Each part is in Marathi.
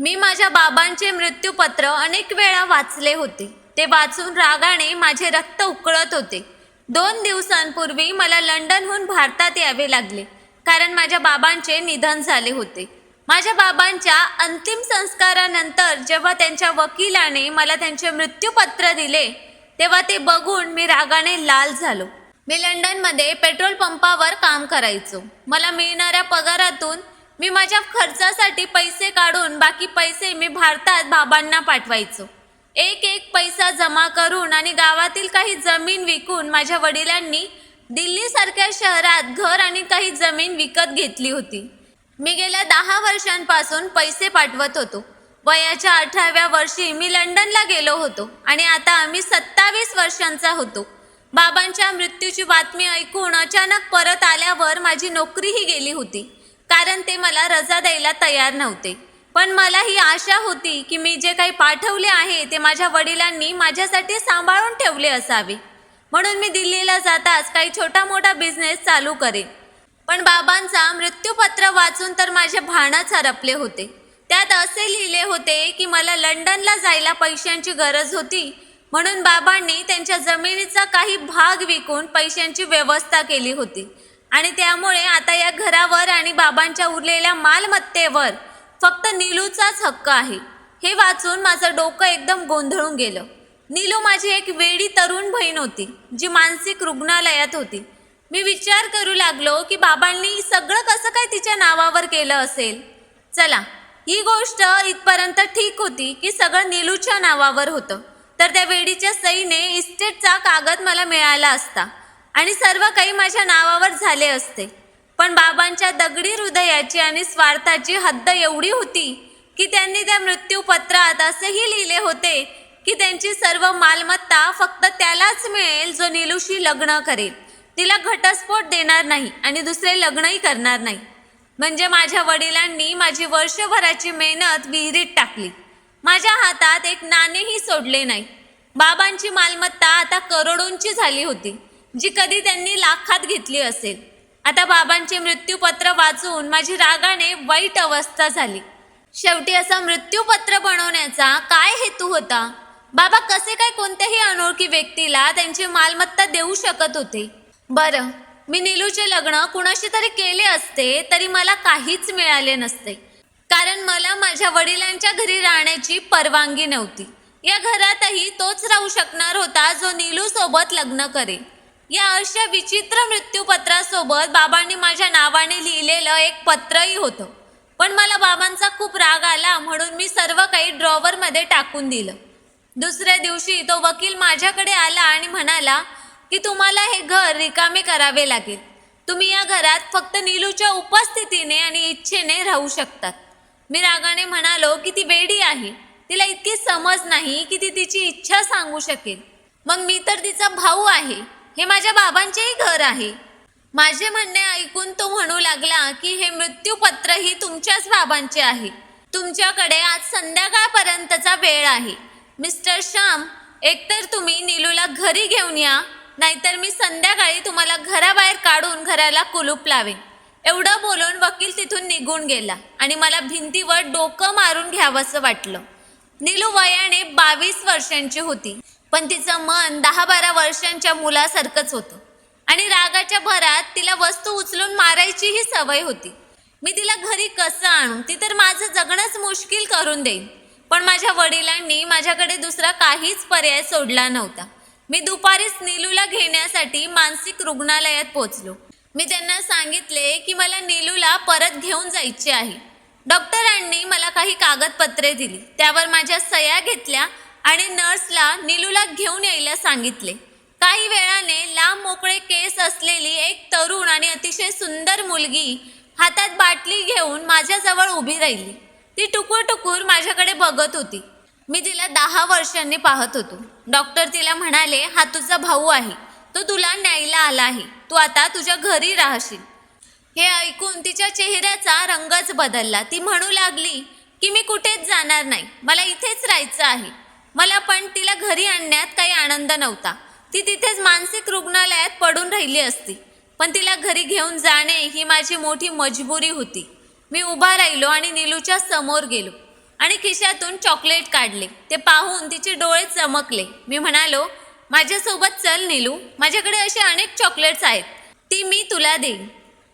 मी माझ्या बाबांचे मृत्यूपत्र अनेक वेळा वाचले होते. ते वाचून रागाने माझे रक्त उकळत होते. दोन दिवसांपूर्वी मला लंडनहून भारतात यावे लागले कारण माझ्या बाबांचे निधन झाले होते. माझ्या बाबांच्या अंतिम संस्कारानंतर जेव्हा त्यांच्या वकिलाने मला त्यांचे मृत्यूपत्र दिले तेव्हा ते बघून मी रागाने लाल झालो. मी लंडनमध्ये पेट्रोल पंपावर काम करायचो. मला मिळणाऱ्या पगारातून मी माझ्या खर्चासाठी पैसे काढून बाकी पैसे मी भारतात बाबांना पाठवायचो. एक एक पैसा जमा करून आणि गावातील काही जमीन विकून माझ्या वडिलांनी दिल्लीसारख्या शहरात घर आणि काही जमीन विकत घेतली होती. मी गेल्या दहा वर्षांपासून पैसे पाठवत होतो. वयाच्या अठराव्या वर्षी मी लंडनला गेलो होतो आणि आता आम्ही सत्तावीस वर्षांचा होतो. बाबांच्या मृत्यूची बातमी ऐकून अचानक परत आल्यावर माझी नोकरीही गेली होती. कारण ते मला रजा द्यायला तयार नव्हते. पण मला ही आशा होती की मी जे काही पाठवले आहे ते माझ्या वडिलांनी माझ्यासाठी सांभाळून ठेवले असावे. म्हणून मी दिल्लीला जाताच काही छोटा मोठा बिझनेस चालू करेन. पण बाबांचा मृत्यूपत्र वाचून तर माझे भानच हरपले होते. त्यात असे लिहिले होते की मला लंडनला जायला पैशांची गरज होती. म्हणून बाबांनी त्यांच्या जमिनीचा काही भाग विकून पैशांची व्यवस्था केली होती. आणि त्यामुळे आता या घरावर आणि बाबांच्या उरलेल्या मालमत्तेवर फक्त नीलूचाच हक्क आहे. हे वाचून माझं डोकं एकदम गोंधळून गेलं. नीलू माझी एक वेडी तरुण बहीण होती जी मानसिक रुग्णालयात होती. मी विचार करू लागलो की बाबांनी सगळं कसं काय तिच्या नावावर केलं असेल? चला ही गोष्ट इथपर्यंत ठीक होती की सगळं नीलूच्या नावावर होतं. तर त्या वेडीच्या सईने इस्टेटचा कागद मला मिळाला असता. आणि सर्व काही माझ्या नावावर झाले असते. पण बाबांच्या दगडी हृदयाची आणि स्वार्थाची हद्द एवढी होती की त्यांनी त्या मृत्यूपत्रात असेही लिहिले होते की त्यांची सर्व मालमत्ता फक्त त्यालाच मिळेल जो निलूशी लग्न करेल. तिला घटस्फोट देणार नाही आणि दुसरे लग्नही करणार नाही. म्हणजे माझ्या वडिलांनी माझी वर्षभराची मेहनत विहिरीत टाकली. माझ्या हातात एक नाणेही सोडले नाही. बाबांची मालमत्ता आता करोडोंची झाली होती. जी कधी त्यांनी लाखात घेतली असेल. आता बाबांचे मृत्यूपत्र वाचून माझी रागाने वाईट अवस्था झाली. शेवटी असा मृत्यूपत्र बनवण्याचा काय हेतू होता? बाबा कसे काय कोणत्याही अनोळखी व्यक्तीला त्यांची मालमत्ता देऊ शकत होते? बरं मी निलूचे लग्न कुणाशी तरी केले असते तरी मला काहीच मिळाले नसते. कारण मला माझ्या वडिलांच्या घरी राहण्याची परवानगी नव्हती. या घरातही तोच राहू शकणार होता जो नीलू सोबत लग्न करेल. या अशा विचित्र मृत्यूपत्रासोबत बाबांनी माझ्या नावाने लिहिलेलं एक पत्रही होतं. पण मला बाबांचा खूप राग आला म्हणून मी सर्व काही ड्रॉवरमध्ये टाकून दिलं. दुसऱ्या दिवशी तो वकील माझ्याकडे आला आणि म्हणाला की तुम्हाला हे घर रिकामे करावे लागेल. तुम्ही या घरात फक्त नीलूच्या उपस्थितीने आणि इच्छेने राहू शकतात. मी रागाने म्हणालो की ती वेडी आहे. तिला इतकी समज नाही की ती तिची इच्छा सांगू शकेल. मग मी तर तिचा भाऊ आहे. हे माझ्या बाबांचेही घर आहे. माझे म्हणणे ऐकून तो म्हणू लागला की हे मृत्यूपत्रही तुमच्याच बाबांचे आहे. तुमच्याकडे आज संध्याकाळपर्यंतचा वेळ आहे. मिस्टर श्याम एकतर तुम्ही नीलूला घरी घेऊन या नाहीतर मी संध्याकाळी तुम्हाला घराबाहेर काढून घराला कुलूप लावेन. एवढं बोलून वकील तिथून निघून गेला आणि मला भिंतीवर डोकं मारून घ्यावंसं वाटलं. नीलू वयाने बावीस वर्षांची होती. पण तिचं मन दहा बारा वर्षांच्या मुलासारखंच होतं. आणि रागाच्या भरात तिला वस्तू उचलून मारायचीही सवय होती. मी तिला घरी कसं आणू? ती तर माझं जगणंच मुश्किल करून देईन पण माझ्या वडिलांनी माझ्याकडे दुसरा काहीच पर्याय सोडला नव्हता. मी दुपारीच नीलूला घेण्यासाठी मानसिक रुग्णालयात पोचलो मी त्यांना सांगितले की मला नीलूला परत घेऊन जायचे आहे. डॉक्टरांनी मला काही कागदपत्रे दिली. त्यावर माझ्या सह्या घेतल्या आणि नर्सला नीलूला घेऊन यायला सांगितले. काही वेळाने लांब मोकळे केस असलेली एक तरुण आणि अतिशय सुंदर मुलगी हातात बाटली घेऊन माझ्याजवळ उभी राहिली. ती टुकूर टुकूर माझ्याकडे बघत होती. मी तिला दहा वर्षांनी पाहत होतो. डॉक्टर तिला म्हणाले हा तुझा भाऊ आहे. तो तुला न्यायला आला आहे. तू आता तुझ्या घरी राहशील. हे ऐकून तिच्या चेहऱ्याचा रंगच बदलला. ती म्हणू लागली की मी कुठेच जाणार नाही. मला इथेच राहायचं आहे. मला पण तिला घरी आणण्यात काही आनंद नव्हता. ती तिथेच मानसिक रुग्णालयात पडून राहिली असती. पण तिला घरी घेऊन जाणे ही माझी मोठी मजबुरी होती. मी उभा राहिलो आणि नीलूच्या समोर गेलो. आणि खिशातून चॉकलेट काढले. ते पाहून तिचे डोळे चमकले. मी म्हणालो माझ्यासोबत चल नीलू. माझ्याकडे असे अनेक चॉकलेट्स आहेत. ती मी तुला देईन.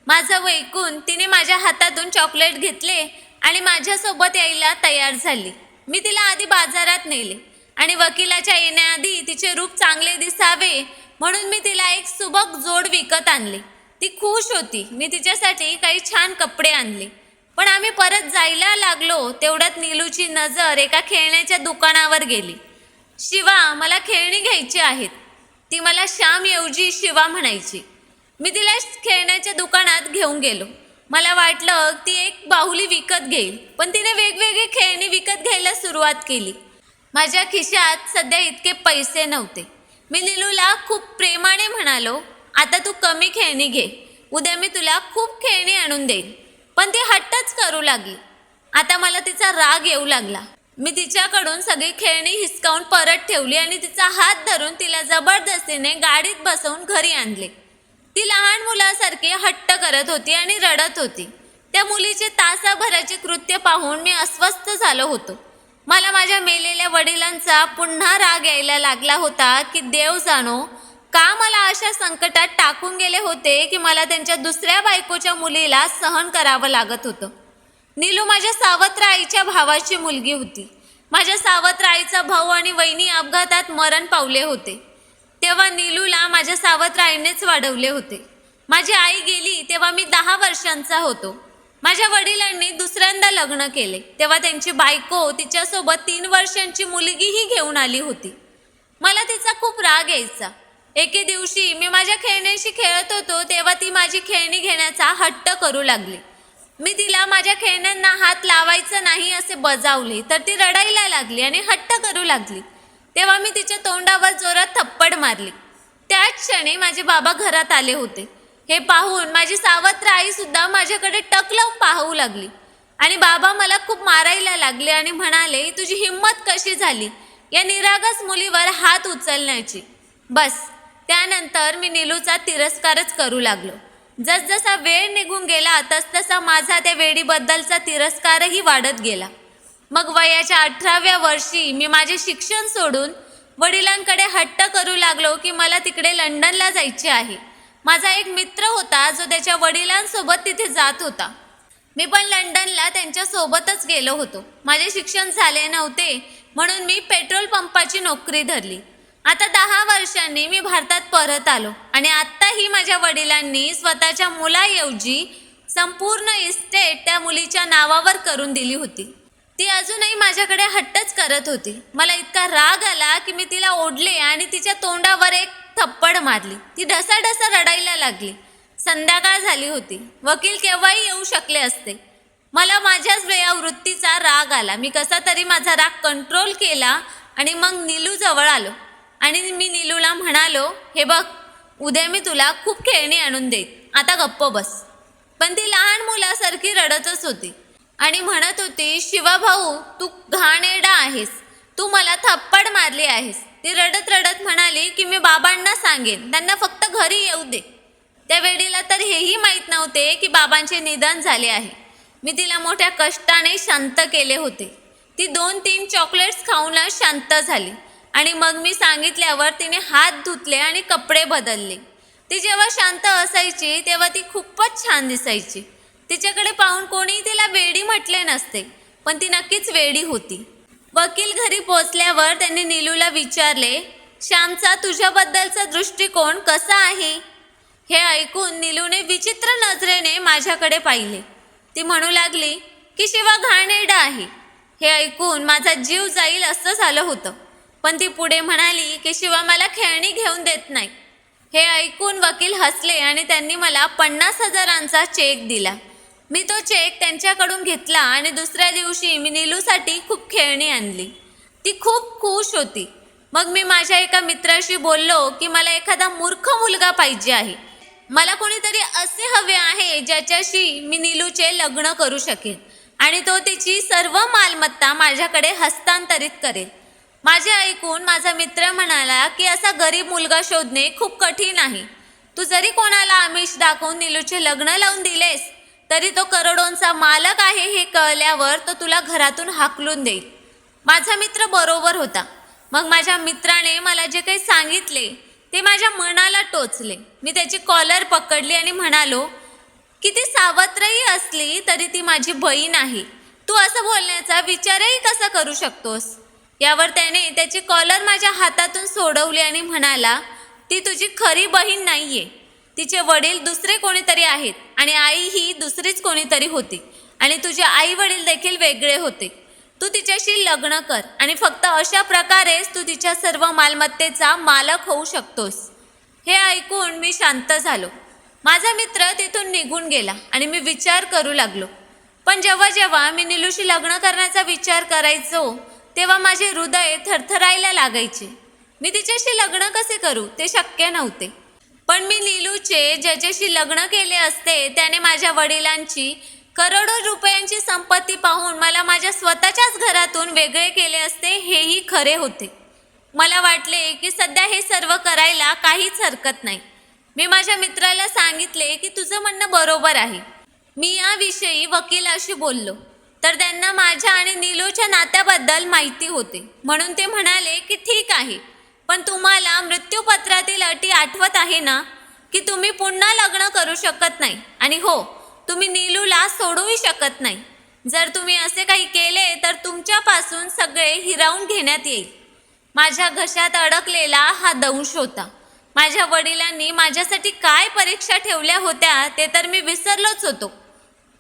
माझं वैकून तिने माझ्या हातातून चॉकलेट घेतले आणि माझ्यासोबत यायला तयार झाली. मी तिला आधी बाजारात नेले आणि वकिलाच्या येण्याआधी तिचे रूप चांगले दिसावे म्हणून मी तिला एक सुबक जोड विकत आणले. ती खुश होती. मी तिच्यासाठी काही छान कपडे आणले. पण आम्ही परत जायला लागलो तेवढ्यात नीलूची नजर एका खेळण्याच्या दुकानावर गेली. शिवा मला खेळणी घ्यायची आहेत. ती मला श्यामऐवजी शिवा म्हणायची. मी तिला खेळण्याच्या दुकानात घेऊन गेलो. मला वाटलं ती एक बाहुली विकत घेईल. पण तिने वेगवेगळी खेळणी विकत घ्यायला सुरुवात केली. माझ्या खिशात सध्या इतके पैसे नव्हते. मी लिलूला खूप प्रेमाने म्हणालो आता तू कमी खेळणी घे. उद्या मी तुला खूप खेळणी आणून देईन. पण ती हट्टच करू लागली. आता मला तिचा राग येऊ लागला. मी तिच्याकडून सगळी खेळणी हिसकावून परत ठेवली आणि तिचा हात धरून तिला जबरदस्तीने गाडीत बसवून घरी आणले. ती लहान मुलासारखी हट्ट करत होती आणि रडत होती. त्या मुलीचे तासाभराचे कृत्य पाहून मी अस्वस्थ झालो होतो. मला माझ्या मेलेल्या वडिलांचा पुन्हा राग यायला लागला होता की देव जाणो का मला अशा संकटात टाकून गेले होते की मला त्यांच्या दुसऱ्या बायकोच्या मुलीला सहन करावं लागत होतं? नीलू माझ्या सावत्र आईच्या भावाची मुलगी होती. माझ्या सावत्र आईचा भाऊ आणि वहिनी अपघातात मरण पावले होते. तेव्हा नीलूला माझ्या सावत्र आईनेच वाढवले होते. माझी आई गेली तेव्हा मी दहा वर्षांचा होतो. माझ्या वडिलांनी दुसऱ्यांदा लग्न केले. तेव्हा त्यांची बायको तिच्यासोबत तीन वर्षांची मुलगीही घेऊन आली होती. मला तिचा खूप राग यायचा. एके दिवशी मी माझ्या खेळण्याशी खेळत होतो तेव्हा ती माझी खेळणी घेण्याचा हट्ट करू लागली. मी तिला माझ्या खेळण्यांना हात लावायचा नाही असे बजावले तर ती रडायला लागली आणि हट्ट करू लागली. तेव्हा मी तिच्या तोंडावर जोरात थप्पड मारली. त्याच क्षणी माझे बाबा घरात आले होते. हे पाहून माझी सावत्र आई सुद्धा माझ्याकडे टक लावून पाहू लागली. आणि बाबा मला खूप मारायला लागले आणि म्हणाले तुझी हिंमत कशी झाली? या निरागस मुलीवर हात उचलण्याची. बस. त्यानंतर मी नीलूचा तिरस्कारच करू लागलो. जसजसा वेळ निघून गेला तसतसा माझा त्या वेडीबद्दलचा तिरस्कारही वाढत गेला. मग वयाच्या अठराव्या वर्षी मी माझे शिक्षण सोडून वडिलांकडे हट्ट करू लागलो की मला तिकडे लंडनला जायचे आहे. माझा एक मित्र होता जो त्याच्या वडिलांसोबत तिथे जात होता. मी पण लंडनला त्यांच्यासोबतच गेलो होतो. माझे शिक्षण झाले नव्हते म्हणून मी पेट्रोल पंपाची नोकरी धरली. आता दहा वर्षांनी मी भारतात परत आलो आणि आत्ताही माझ्या वडिलांनी स्वतःच्या मुलाऐवजी संपूर्ण इस्टेट त्या मुलीच्या नावावर करून दिली होती. ती अजूनही माझ्याकडे हट्टच करत होती. मला इतका राग आला की मी तिला ओढले आणि तिच्या तोंडावर एक थप्पड मारली. ती ढसाढसा रडायला लागली. संध्याकाळ झाली होती. वकील केव्हाही येऊ शकले असते. मला माझ्याच वेळा वृत्तीचा राग आला. मी कसा तरी माझा राग कंट्रोल केला आणि मग नीलू जवळ आलो. आणि मी नीलूला म्हणालो हे बघ उद्या मी तुला खूप खेळणी आणून देईन. आता गप्प बस. पण ती लहान मुलासारखी रडतच होती. आणि म्हणत होती शिवाभाऊ तू घाणेरडा आहेस. तू मला थप्पड मारली आहेस. ती रडत रडत म्हणाली की मी बाबांना सांगेन. त्यांना फक्त घरी येऊ दे. त्या वेळेला तर हेही माहीत नव्हते की बाबांचे निधन झाले आहे. मी तिला मोठ्या कष्टाने शांत केले होते. ती दोन तीन चॉकलेट्स खाऊनच शांत झाली. आणि मग मी सांगितल्यावर तिने हात धुतले आणि कपडे बदलले. ती जेव्हा शांत असायची तेव्हा ती खूपच छान दिसायची. तिच्याकडे पाहून कोणीही तिला वेडी म्हटले नसते पण ती नक्कीच वेडी होती. वकील घरी पोचल्यावर त्यांनी नीलूला विचारले श्यामचा तुझ्याबद्दलचा दृष्टिकोन कसा आहे? हे ऐकून नीलूने विचित्र नजरेने माझ्याकडे पाहिले. ती म्हणू लागली की शिवा घाणेरडा आहे. हे ऐकून माझा जीव जाईल असं झालं होतं पण ती पुढे म्हणाली की शिवा मला खेळणी घेऊन देत नाही. हे ऐकून वकील हसले आणि त्यांनी मला पन्नास हजारांचा चेक दिला. मी तो चेक त्यांच्याकडून घेतला आणि दुसऱ्या दिवशी मी नीलूसाठी खूप खेळणी आणली. ती खूप खुश होती. मग मी माझ्या एका मित्राशी बोललो की मला एखादा मूर्ख मुलगा पाहिजे आहे. मला कोणीतरी असे हवे आहे ज्याच्याशी मी नीलूचे लग्न करू शकेन आणि तो तिची सर्व मालमत्ता माझ्याकडे हस्तांतरित करेल. माझे ऐकून माझा मित्र म्हणाला की असा गरीब मुलगा शोधणे खूप कठीण आहे. तू जरी कोणाला आमिष दाखवून नीलूचे लग्न लावून दिलेस तरी तो करोडोंचा मालक आहे हे कळल्यावर तो तुला घरातून हाकलून देईल. माझा मित्र बरोबर होता. मग माझ्या मित्राने मला जे काही सांगितले ते माझ्या मनाला टोचले. मी त्याची कॉलर पकडली आणि म्हणालो की ती सावत्रही असली तरी ती माझी बहीण आहे. तू असं बोलण्याचा विचारही कसा करू शकतोस? यावर त्याने त्याची कॉलर माझ्या हातातून सोडवली आणि म्हणाला ती तुझी खरी बहीण नाही आहे तिचे वडील दुसरे कोणीतरी आहेत आणि आई ही दुसरीच कोणीतरी होती. आणि तुझे आई वडील देखील वेगळे होते. तू तिच्याशी लग्न कर आणि फक्त अशा प्रकारेच तू तिच्या सर्व मालमत्तेचा मालक होऊ शकतोस. हे ऐकून मी शांत झालो. माझा मित्र तिथून निघून गेला आणि मी विचार करू लागलो. पण जेव्हा जेव्हा मी निलूशी लग्न करण्याचा विचार करायचो तेव्हा माझे हृदय थरथरायला लागायचे. मी तिच्याशी लग्न कसे करू ते शक्य नव्हते. पण मी नीलूचे ज्याच्याशी लग्न केले असते त्याने माझ्या वडिलांची करोडो रुपयांची संपत्ती पाहून मला माझ्या स्वतःच्याच घरातून वेगळे केले असते हेही खरे होते. मला वाटले की सध्या हे सर्व करायला काहीच हरकत नाही. मी माझ्या मित्राला सांगितले की तुझं म्हणणं बरोबर आहे. मी याविषयी वकिलाशी बोललो. तर त्यांना माझ्या आणि नीलोच्या नात्याबद्दल माहिती होते. म्हणून ते म्हणाले की ठीक आहे. पण तुम्हाला मृत्यूपत्रातील अटी आठवत आहे ना की तुम्ही पुन्हा लग्न करू शकत नाही. आणि हो तुम्ही नीलूला सोडूही शकत नाही. जर तुम्ही असे काही केले तर तुमच्यापासून सगळे हिरावून घेण्यात येईल. माझ्या घशात अडकलेला हा दंश होता. माझ्या वडिलांनी माझ्यासाठी काय परीक्षा ठेवल्या होत्या ते तर मी विसरलोच होतो.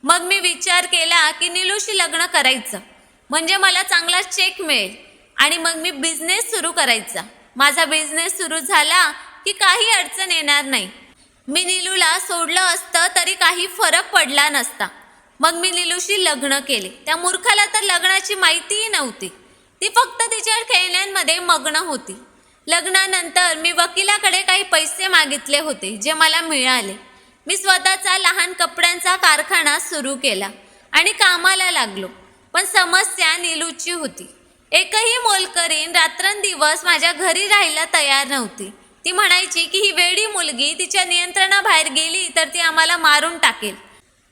मग मी विचार केला की निलूशी लग्न करायचं. म्हणजे मला चांगला चेक मिळेल. आणि मग मी बिझनेस सुरू करायचा. माझा बिझनेस सुरू झाला की काही अडचण येणार नाही. मी निलूला सोडलं असतं तरी काही फरक पडला नसता. मग मी निलूशी लग्न केले. त्या मूर्खाला तर लग्नाची माहितीही नव्हती. ती फक्त तिच्या खेळण्यांमध्ये मग्न होती. लग्नानंतर मी वकिलाकडे काही पैसे मागितले होते जे मला मिळाले. मी स्वतःचा लहान कपड्यांचा कारखाना सुरू केला आणि कामाला लागलो. पण समस्या निलूची होती. एकही मोलकरीण रात्रंदिवस माझ्या घरी राहायला तयार नव्हती. ती म्हणायची की ही वेडी मुलगी तिच्या नियंत्रणाबाहेर गेली तर ती आम्हाला मारून टाकेल.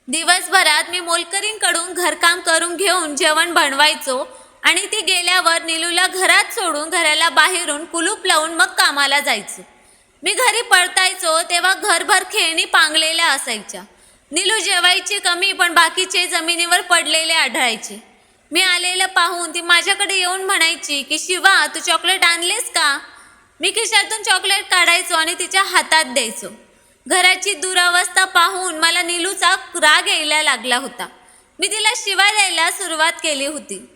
दिवसभरात मी मोलकरींकडून घरकाम करून घेऊन जेवण बनवायचो आणि ती गेल्यावर निलूला घरात सोडून घराला बाहेरून कुलूप लावून मग कामाला जायचो. मी घरी पळतायचो तेव्हा घरभर खेळणी पांगलेल्या असायच्या. निलू जेवायची कमी पण बाकीचे जमिनीवर पडलेले आढळायचे. मी आलेलं पाहून ती माझ्याकडे येऊन म्हणायची की शिवा तू चॉकलेट आणलेस का? मी खिशातून चॉकलेट काढायचो आणि तिच्या हातात द्यायचो. घराची दुरावस्था पाहून मला निलूचा राग यायला लागला होता. मी तिला शिवाय द्यायला सुरुवात केली होती.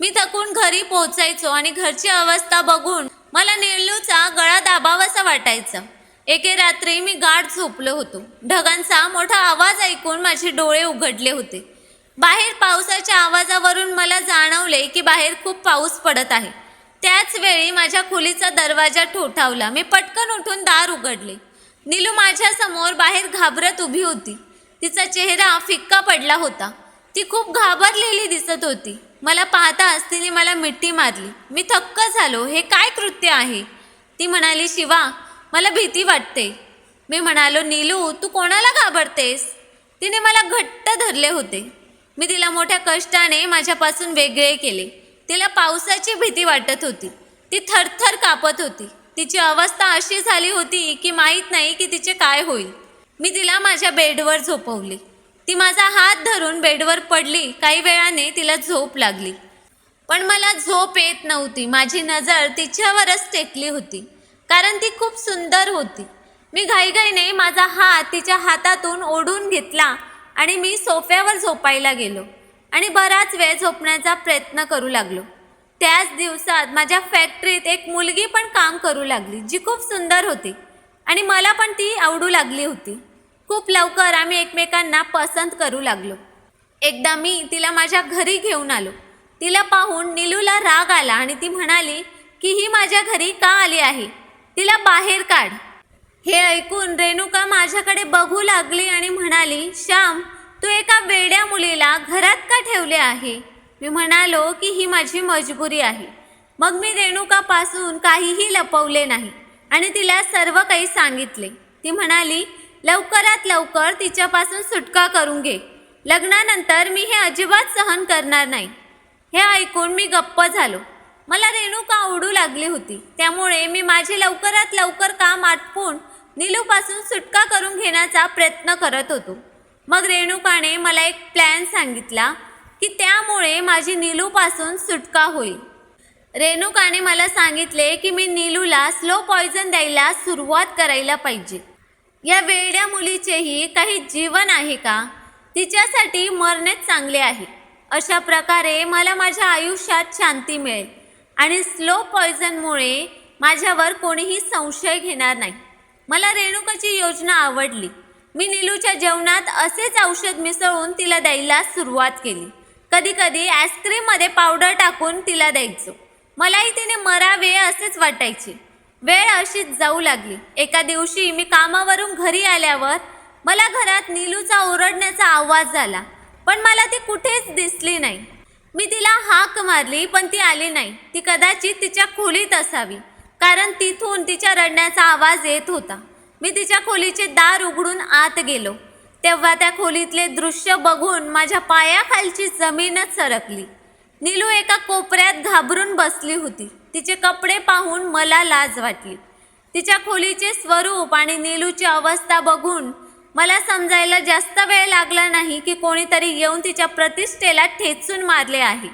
मी थकून घरी पोहोचायचो आणि घरची अवस्था बघून मला निलूचा गळा दाबावासा वाटायचा. एके रात्री मी गाढ झोपलो होतो. ढगांचा मोठा आवाज ऐकून माझे डोळे उघडले होते. बाहेर पावसाच्या आवाजावरून मला जाणवले की बाहेर खूप पाऊस पडत आहे. त्याच वेळी माझ्या खोलीचा दरवाजा ठोठावला. मी पटकन उठून दार उघडले. नीलू माझ्यासमोर बाहेर घाबरत उभी होती. तिचा चेहरा फिक्का पडला होता. ती खूप घाबरलेली दिसत होती. मला पाहताच तिने मला मिठी मारली. मी थक्क झालो. हे काय कृत्य आहे? ती म्हणाली शिवा मला भीती वाटते. मी म्हणालो नीलू तू कोणाला घाबरतेस? तिने मला घट्ट धरले होते. मी तिला मोठ्या कष्टाने माझ्यापासून वेगळे केले. तिला पावसाची भीती वाटत होती. ती थरथर कापत होती. तिची अवस्था अशी झाली होती की माहीत नाही की तिचे काय होईल. मी तिला माझ्या बेडवर झोपवले. ती माझा हात धरून बेडवर पडली. काही वेळाने तिला झोप लागली. पण मला झोप येत नव्हती. माझी नजर तिच्यावरच टेकली होती. कारण ती खूप सुंदर होती. मी घाईघाईने माझा हात तिच्या हातातून ओढून घेतला. आणि मी सोफ्यावर झोपायला गेलो आणि बराच वेळ झोपण्याचा प्रयत्न करू लागलो. त्याच दिवसात माझ्या फॅक्टरीत एक मुलगी पण काम करू लागली जी खूप सुंदर होती आणि मला पण ती आवडू लागली होती. खूप लवकर आम्ही एकमेकांना पसंत करू लागलो. एकदा मी तिला माझ्या घरी घेऊन आलो. तिला पाहून निलूला राग आला आणि ती म्हणाली की ही माझ्या घरी का आली आहे? तिला बाहेर काढ. हे ऐकून रेणुका माझ्याकडे बघू लागली आणि म्हणाली श्याम तू एका वेड्या मुलीला घरात का ठेवले आहे? मी म्हणालो की ही माझी मजबुरी आहे. मग मी रेणुकापासून काहीही लपवले नाही आणि तिला सर्व काही सांगितले. ती म्हणाली लवकरात लवकर तिच्यापासून सुटका करून घे. लग्नानंतर मी हे अजिबात सहन करणार नाही. हे ऐकून मी गप्प झालो. मला रेणुका आवडू लागली होती. त्यामुळे मी माझे लवकरात लवकर काम आटपून नीलूपासून सुटका करून घेण्याचा प्रयत्न करत होतो. मग रेणुकाने मला एक प्लॅन सांगितला की त्यामुळे माझी नीलूपासून सुटका होईल. रेणुकाने मला सांगितले की मी नीलूला स्लो पॉयझन द्यायला सुरुवात करायला पाहिजे. या वेड्या मुलीचेही काही जीवन आहे का? तिच्यासाठी मरणेच चांगले आहे. अशा प्रकारे मला माझ्या आयुष्यात शांती मिळेल आणि स्लो पॉयझनमुळे माझ्यावर कोणीही संशय घेणार नाही. मला रेणुकाची योजना आवडली. मी निलूच्या जेवणात असेच औषध मिसळून तिला द्यायला सुरुवात केली. कधी कधी आईस्क्रीममध्ये पावडर टाकून तिला द्यायचो. मलाही तिने मरावे असेच वाटायचे. वेळ अशीच जाऊ लागली. एका दिवशी मी कामावरून घरी आल्यावर मला घरात नीलूचा ओरडण्याचा आवाज झाला पण मला ती कुठेच दिसली नाही. मी तिला हाक मारली पण ती आली नाही. ती कदाचित तिच्या खोलीत असावी. कारण तिथून तिच्या रडण्याचा आवाज येत होता. मी तिच्या खोलीचे दार उघडून आत गेलो. तेव्हा त्या खोलीतले दृश्य बघून माझ्या पायाखालची जमीनच सरकली. नीलू एका कोपऱ्यात घाबरून बसली होती. तिचे कपडे पाहून मला लाज वाटली. तिच्या खोलीचे स्वरूप आणि नीलूची अवस्था बघून मला समजायला जास्त वेळ लागला नाही की कोणीतरी येऊन तिच्या प्रतिष्ठेला ठेचून मारले आहे.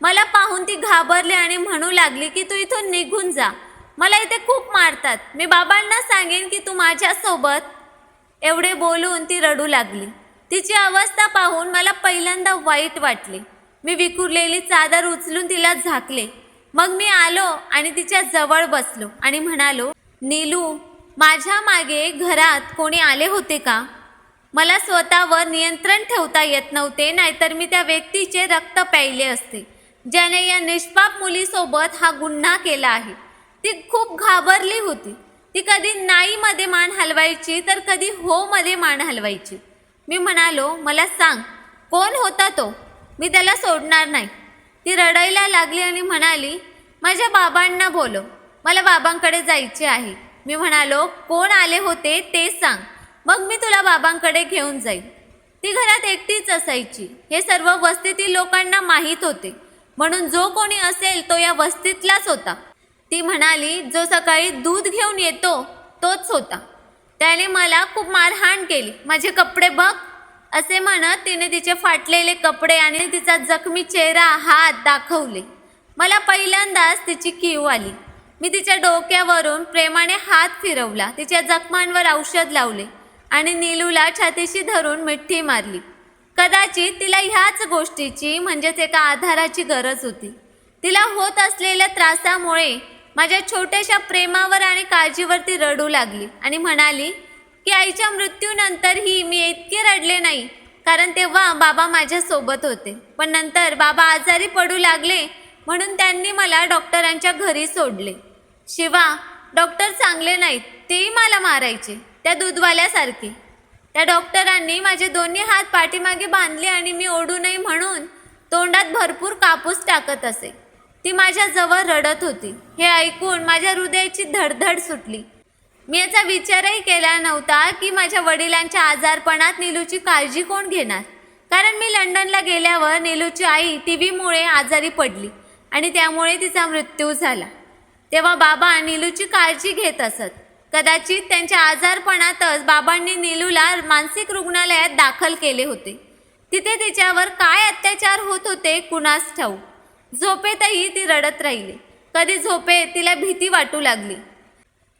मला पाहून ती घाबरली आणि म्हणू लागली की तू इथून निघून जा. मला इथे खूप मारतात. मी बाबांना सांगेन की तू माझ्यासोबत एवढे बोलून ती रडू लागली. तिची अवस्था पाहून मला पहिल्यांदा वाईट वाटले. मी विखुरलेली चादर उचलून तिला झाकले. मग मी आलो आणि तिच्या जवळ बसलो आणि म्हणालो नीलू माझ्या मागे घरात कोणी आले होते का? मला स्वतःवर नियंत्रण ठेवता येत नव्हते नाहीतर मी त्या व्यक्तीचे रक्त प्यायले असते ज्याने या निष्पाप मुलीसोबत हा गुन्हा केला आहे. ती खूप घाबरली होती. ती कधी नाहीमध्ये मान हलवायची तर कधी हो मध्ये मान हलवायची. मी म्हणालो मला सांग कोण होता तो? मी त्याला सोडणार नाही. ती रडायला लागली आणि म्हणाली माझ्या बाबांना बोलो मला बाबांकडे जायचे आहे. मी म्हणालो कोण आले होते ते सांग मग मी तुला बाबांकडे घेऊन जाईन. ती घरात एकटीच असायची. हे सर्व वस्तीतील लोकांना माहीत होते. म्हणून जो कोणी असेल तो या वस्तीतलाच होता. ती म्हणाली जो सकाळी दूध घेऊन येतो तोच होता. त्याने मला खूप मारहाण केली. माझे कपडे बघ. असे म्हणत तिने तिचे फाटलेले कपडे आणि तिचा जखमी चेहरा हात दाखवले. मला पहिल्यांदाच तिची कीव आली. मी तिच्या डोक्यावरून प्रेमाने हात फिरवला. तिच्या जखमांवर औषध लावले आणि नीलूला छातीशी धरून मिठी मारली. कदाचित तिला ह्याच गोष्टीची म्हणजेच एका आधाराची गरज होती. तिला होत असलेल्या त्रासामुळे माझ्या छोट्याशा प्रेमावर आणि काळजीवर ती रडू लागली आणि म्हणाली की आईच्या मृत्यूनंतरही मी इतके रडले नाही कारण तेव्हा बाबा माझ्यासोबत होते. पण नंतर बाबा आजारी पडू लागले म्हणून त्यांनी मला डॉक्टरांच्या घरी सोडले. शिवा डॉक्टर चांगले नाहीत तेही मला मारायचे त्या दूधवाल्यासारखे. त्या डॉक्टरांनी माझे दोन्ही हात पाठीमागे बांधले आणि मी ओढू नये म्हणून तोंडात भरपूर कापूस टाकत असे. ती माझ्याजवळ रडत होती. हे ऐकून माझ्या हृदयाची धडधड सुटली. मी याचा विचारही केला नव्हता की माझ्या वडिलांच्या आजारपणात नीलूची काळजी कोण घेणार? कारण मी लंडनला गेल्यावर नीलूची आई टी व्हीमुळे आजारी पडली आणि त्यामुळे तिचा मृत्यू झाला. तेव्हा बाबा नीलूची काळजी घेत असत. कदाचित त्यांच्या आजारपणातच बाबांनी नीलूला मानसिक रुग्णालयात दाखल केले होते. तिथे तिच्यावर काय अत्याचार होत होते कुणास ठाऊक? झोपेतही ती रडत राहिली. कधी झोपे तिला भीती वाटू लागली.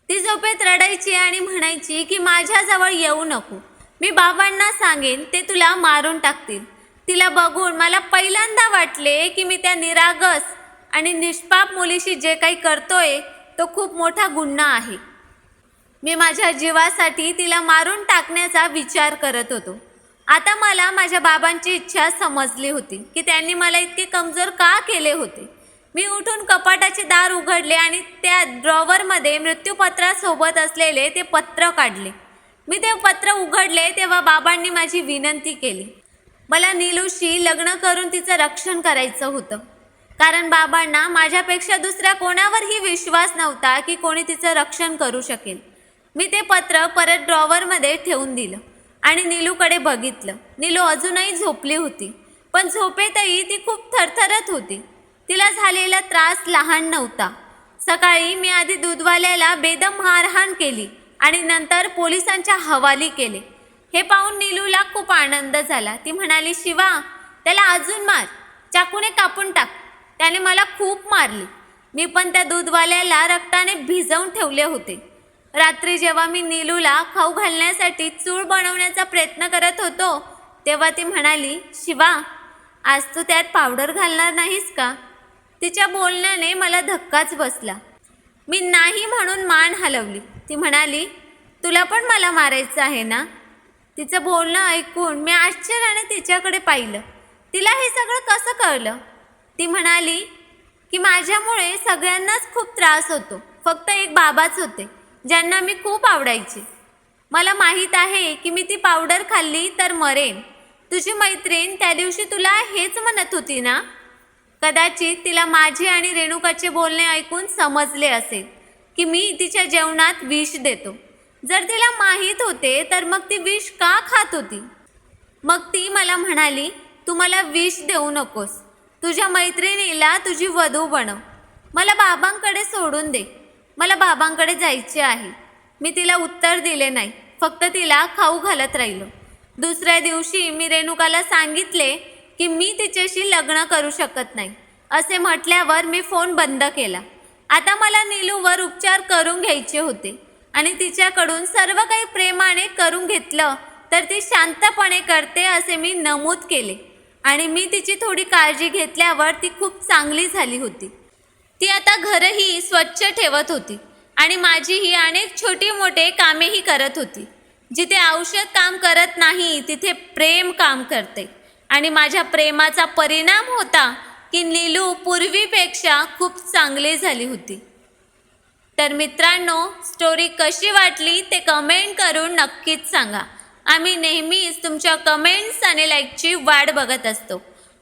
ती झोपेत रडायची आणि म्हणायची की माझ्याजवळ येऊ नको. मी बाबांना सांगेन ते तुला मारून टाकतील. तिला बघून मला पहिल्यांदा वाटले की मी त्या निरागस आणि निष्पाप मुलीशी जे काही करतोय तो खूप मोठा गुन्हा आहे. मी माझ्या जीवासाठी तिला मारून टाकण्याचा विचार करत होतो. आता मला माझ्या बाबांची इच्छा समजली होती की त्यांनी मला इतके कमजोर का केले होते? मी उठून कपाटाचे दार उघडले आणि त्या ड्रॉवरमध्ये मृत्यूपत्रासोबत असलेले ते पत्र काढले. मी ते पत्र उघडले तेव्हा बाबांनी माझी विनंती केली. मला नीलूशी लग्न करून तिचं रक्षण करायचं होतं. कारण बाबांना माझ्यापेक्षा दुसऱ्या कोणावरही विश्वास नव्हता की कोणी तिचं रक्षण करू शकेल. मी ते पत्र परत ड्रॉवरमध्ये ठेवून दिलं. आणि नीलूकडे बघितलं. नीलू अजूनही झोपली होती. पण झोपेतही ती खूप थरथरत होती. तिला झालेला त्रास लहान नव्हता. सकाळी मी आधी दूधवाल्याला बेदम मारहाण केली आणि नंतर पोलिसांच्या हवाली केले. हे पाहून नीलूला खूप आनंद झाला. ती म्हणाली शिवा त्याला अजून मार. चाकूने कापून टाक. त्याने मला खूप मारली. मी पण त्या दूधवाल्याला रक्ताने भिजवून ठेवले होते. रात्री जेव्हा मी नीलूला खाऊ घालण्यासाठी चूळ बनवण्याचा प्रयत्न करत होतो तेव्हा ती म्हणाली शिवा आज तू त्यात पावडर घालणार नाहीस का? तिच्या बोलण्याने मला धक्काच बसला. मी नाही म्हणून मान हलवली. ती म्हणाली तुला पण मला मारायचं आहे ना? तिचं बोलणं ऐकून मी आश्चर्याने तिच्याकडे पाहिलं. तिला हे सगळं कसं कळलं? ती म्हणाली की माझ्यामुळे सगळ्यांनाच खूप त्रास होतो. फक्त एक बाबाच होते. ज्यांना मी खूप आवडायची. मला माहीत आहे की मी ती पावडर खाल्ली तर मरेन. तुझी मैत्रीण त्या दिवशी तुला हेच म्हणत होती ना? कदाचित तिला माझे आणि रेणुकाचे बोलणे ऐकून समजले असेल की मी तिच्या जेवणात विष देतो. जर तिला माहीत होते तर मग ती विष का खात होती? मग ती मला म्हणाली तू मला विष देऊ नकोस. तुझ्या मैत्रिणीला तुझी वधू बनव मला बाबांकडे सोडून दे. मला बाबांकडे जायचे आहे. मी तिला उत्तर दिले नाही. फक्त तिला खाऊ घालत राहिलो. दुसऱ्या दिवशी मी रेणुकाला सांगितले की मी तिच्याशी लग्न करू शकत नाही. असे म्हटल्यावर मी फोन बंद केला. आता मला नीलूवर उपचार करून घ्यायचे होते आणि तिच्याकडून सर्व काही प्रेमाने करून घेतलं तर ती शांतपणे करते असे मी नमूद केले. आणि मी तिची थोडी काळजी घेतल्यावर ती खूप चांगली झाली होती. ती आता घरही स्वच्छ ठेवत होती आणि माझीही अनेक छोटी मोठे कामेही करत होती. जिथे औषध काम करत नाही तिथे प्रेम काम करते. आणि माझ्या प्रेमाचा परिणाम होता की नीलू पूर्वीपेक्षा खूप चांगली झाली होती. तर मित्रांनो स्टोरी कशी वाटली ते कमेंट करून नक्कीच सांगा. आम्ही नेहमीच तुमच्या कमेंट्स आणि लाईकची वाट बघत असतो.